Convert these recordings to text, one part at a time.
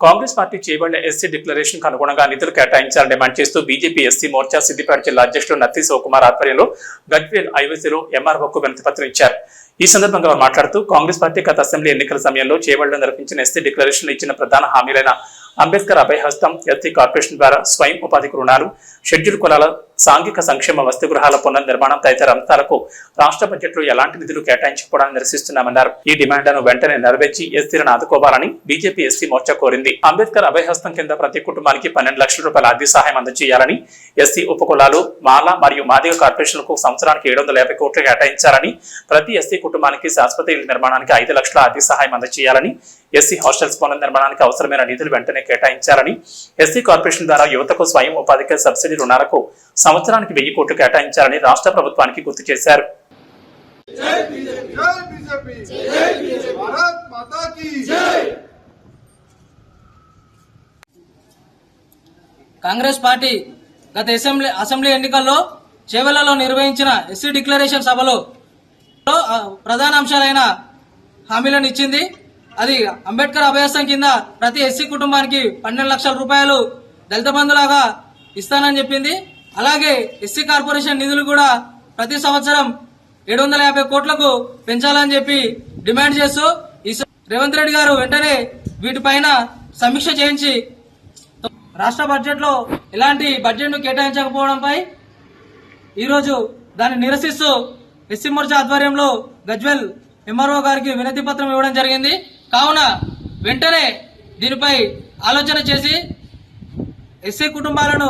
Congress party చేయబడిన SC డిక్లరేషన్కు అనుగుణంగా నిధులు కేటాయించాలని డిమాండ్ చేస్తూ బీజేపీ ఎస్సీ మోర్చా సిద్దిపేట జిల్లా అధ్యక్షుడు నత్తి శివకుమార్ ఆధ్వర్యంలో గడ్వేల్ ఐవీసీలో ఎంఆర్ఓకు వినతి పత్రం ఇచ్చారు. ఈ సందర్భంగా వారు మాట్లాడుతూ కాంగ్రెస్ పార్టీ గత అసెంబ్లీ ఎన్నికల సమయంలో చేవళ్ళలో నిర్వహించిన ఎస్సీ డిక్లరేషన్ ఇచ్చిన ప్రధాన హామీలైన అంబేద్కర్ అభయహస్తం ఎస్సీ కార్పొరేషన్ ద్వారా స్వయం ఉపాధి రుణాలు షెడ్యూల్ కులాల సాంఘిక సంక్షేమ వసతిగృహాల పునర్నిర్మాణం తదితర అంశాలకు రాష్ట్ర బడ్జెట్లో ఎలాంటి నిధులు కేటాయించకపోవడాన్ని నిరసిస్తున్నామన్నారు. ఈ డిమాండ్లను వెంటనే నెరవేర్చి ఎస్సీలను ఆదుకోవాలని బీజేపీ ఎస్సీ మోర్చా కోరింది. అంబేద్కర్ అభయహస్తం కింద ప్రతి కుటుంబానికి పన్నెండు లక్షల రూపాయల ఆర్థిక సహాయం అందజేయాలని ఎస్సీ ఉపకులాలు మాల మరియు మాదిగ కార్పొరేషన్లకు సంవత్సరానికి ఏడు వందల యాభై కోట్లు కేటాయించాలని ప్రతి ఎస్సీ కుటుంబానికి శాశ్వత ఇళ్ళ నిర్మాణానికి ఐదు లక్షల ఆర్థిక సహాయం అందజేయాలని ఎస్సీ హాస్టల్స్ భవన నిర్మాణానికి అవసరమైన నిధులు వెంటనే కేటాయించాలని ఎస్సీ కార్పొరేషన్ ద్వారా యువతకు స్వయం ఉపాధికి సబ్సిడీ రుణాలకు సంవత్సరానికి వెయ్యి కోట్లు కేటాయించాలని రాష్ట్ర ప్రభుత్వానికి గుర్తు చేశారు. కాంగ్రెస్ పార్టీ గత అసెంబ్లీ అసెంబ్లీ ఎన్నికల్లో చేవెళ్ళలో నిర్వహించిన ఎస్సీ డిక్లరేషన్ సభలో ప్రధాన అంశాలైన హామీలను ఇచ్చింది. అది అంబేద్కర్ అభయస్థం కింద ప్రతి ఎస్సీ కుటుంబానికి పన్నెండు లక్షల రూపాయలు దళిత బంధులాగా ఇస్తానని చెప్పింది. అలాగే ఎస్సీ కార్పొరేషన్ నిధులు కూడా ప్రతి సంవత్సరం ఏడు వందల యాభై కోట్లకు పెంచాలని చెప్పి డిమాండ్ చేస్తూ ఈ స- రేవంత్ రెడ్డి గారు వెంటనే వీటిపైన సమీక్ష చేయించి రాష్ట్ర బడ్జెట్లో ఎలాంటి బడ్జెట్ను కేటాయించకపోవడంపై ఈరోజు దాన్ని నిరసిస్తూ ఎస్సీ మోర్చా ఆధ్వర్యంలో గజ్వెల్ ఎంఆర్ఓ గారికి వినతి పత్రం ఇవ్వడం జరిగింది. కావున వెంటనే దీనిపై ఆలోచన చేసి ఎస్సీ కుటుంబాలను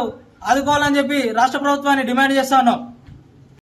ఆదుకోవాలని చెప్పి రాష్ట్ర ప్రభుత్వాన్ని డిమాండ్ చేస్తా ఉన్నాం.